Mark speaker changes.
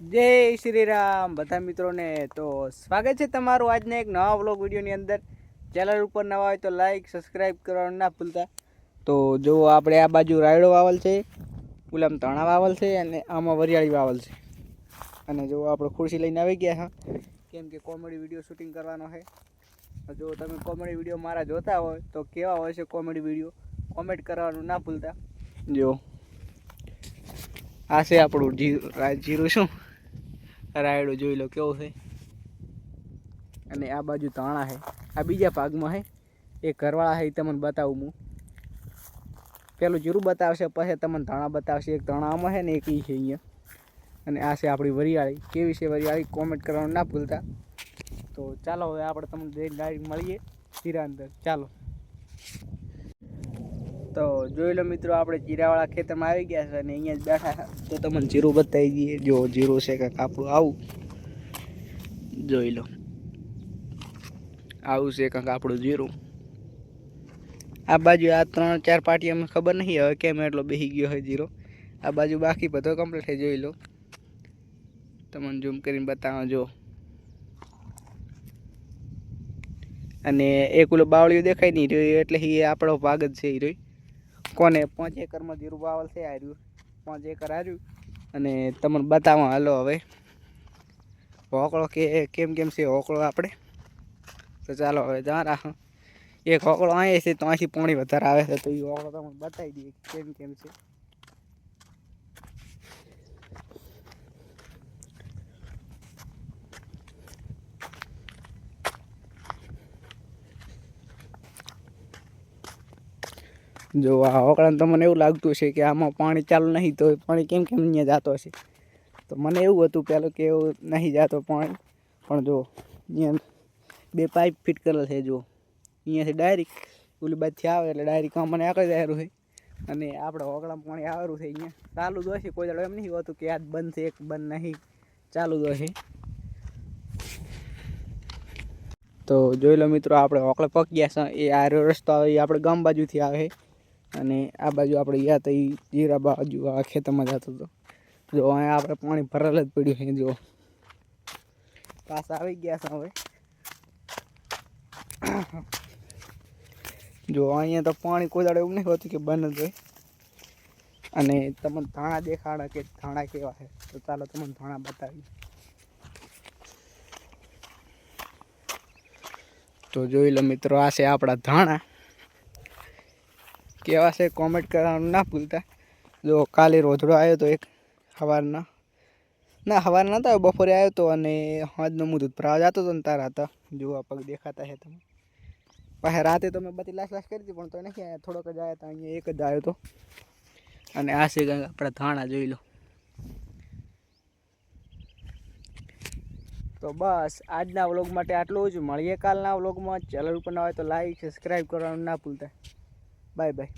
Speaker 1: જય શ્રી રામ બધા મિત્રોને તો સ્વાગત છે તમારું આજના એક નવા વ્લોગ વિડીયોની અંદર. ચેનલ ઉપર નવા હોય તો લાઈક સબસ્ક્રાઈબ કરવાનું ના ભૂલતા. તો જો આપણે આ બાજુ રાયડો વાવલ છે, ગુલામ તણા વાવલ છે અને આમાં વરિયાળી વાવલ છે. અને જો આપણે ખુરશી લઈને આવી ગયા, હા. કેમ કે કોમેડી વીડિયો શૂટિંગ કરવાનો છે. જો તમે કોમેડી વીડિયો મારા જોતા હોય તો કેવા હોય છે કોમેડી વીડિયો કોમેન્ટ કરવાનું ના ભૂલતા. જો. આ છે આપણું જીરું શું? રાયડો જોઈ લો, કેવો છે? અને આ બાજુ તાણા છે. આ બીજા ભાગમાં છે. એ ઘરવાળા છે, એ તમને બતાવું હું. પેલું જીરું બતાવશે, પછી તમને ધાણા બતાવશે. એક ધાણા છે ને, એક ઈ છે અહીંયા. અને આ છે આપણી વરિયાળી. કેવી છે વરિયાળી? કોમેન્ટ કરવાનું ના ભૂલતા. તો ચાલો, હવે આપણે તમને ડાયરેક્ટ મળીએ. જીરા અંદર. ચાલો. તો જોઈ લો મિત્રો, આપણે જીરાવાળા ખેતરમાં આવી ગયા છે અને અહીંયા જ બેઠા તો તમને જીરું બતાવી દઈએ, જો જીરું છે કે આપણું આવું. જોઈ લો. આવું છે કંઈક આપણું જીરું. આ બાજુ આ ત્રણ ચાર પાટી અમને ખબર નહીં હવે કેમ એટલો બેસી ગયો હોય જીરો. આ બાજુ બાકી બધો કમ્પ્લીટ થઈ જોઈ લો. તમને ઝૂમ કરીને બતાવો જો. અને એક ઓલો બાવળિયું દેખાય નહીં રહ્યો, એટલે એ આપણો ભાગ જ છે એ રહ્યો. કોને પાંચ એકરમાં જીરું વાવલ છે આર્યું પાંચ એકર આર્યું અને તમને બતાવો હાલો હવે. હોકળો કે, કેમ કેમ છે હોકળો આપણે? તો ચાલો હવે જ્યાં રાખો. એક હોકળો અહીંયા છે તો અહીંથી પાણી વધારે આવે છે, તો એ હોકળો તમને બતાવી દઈએ કેમ કેમ છે. જો આ હોકળાને તો મને એવું લાગતું છે કે આમાં પાણી ચાલુ નહીં તો પાણી કેમ કેમ અહીંયા જતો હશે? તો મને એવું હતું પહેલું કે એવું નહીં જતો પાણી. પણ જો, અહીંયા બે પાઇપ ફિટ કરેલ છે, જો. અહીંયાથી ડાયરેક્ટ ઓલી બાજુથી આવે એટલે ડાયરેક્ટ મને આગળ જાય છે અને આપણે હોકળામાં પાણી આવેલું છે અહીંયા. ચાલુ જ હશે કોઈ દાડો એમ નહીં હોતું કે આજ બંધ છે, એક બંધ નહીં. ચાલુ જ હશે તો જોઈ લો મિત્રો, આપણે હોકળે પગ ગયા છે, એ આ રસ્તો આવે એ આપણે ગામ બાજુથી આવે. અને આ બાજુ આપણે ગયા તો એ જીરા બાજુ, આ ખેતરમાં જતો હતો જો, અહીંયા આપણે પાણી ભરેલ જ પડ્યું છે, જો. પાસ આવી ગયા છે હવે. જો, અહીંયા તો પાણી કોઈ એવું નહીં હોતું કે બંધ જ હોય. અને તમને ધાણા દેખાડા કે ધાણા કેવા છે? તો ચાલો તમને ધાણા બતાવી તો જોઈ લો મિત્રો, આ છે આપણા ધાણા. કેવા છે કોમેન્ટ કરવાનું ના ભૂલતા. જો કાલે રોધડો આવ્યો તો એક સવારના ના સવાર આવ્યો બપોરે આવ્યો હતો અને સાંજનો હું દૂધપરા જતો હતો ને તારા હતા જો આ પગ દેખાતા છે તમે. પછી રાતે તો મેં બધી લાશ લાશ કરી હતી, પણ તો નથી આવ્યા થોડોક જ આવ્યા હતા અહીંયા એક જ આવ્યો હતો અને આ છે આપણા ધાણા જોઈ લો. તો બસ, આજના વ્લોગ માટે આટલું જ. મળીએ કાલના વ્લોગમાં. ચેનલ ઉપર ના હોય તો લાઈક સબસ્ક્રાઈબ કરવાનું ના ભૂલતા. Bye bye.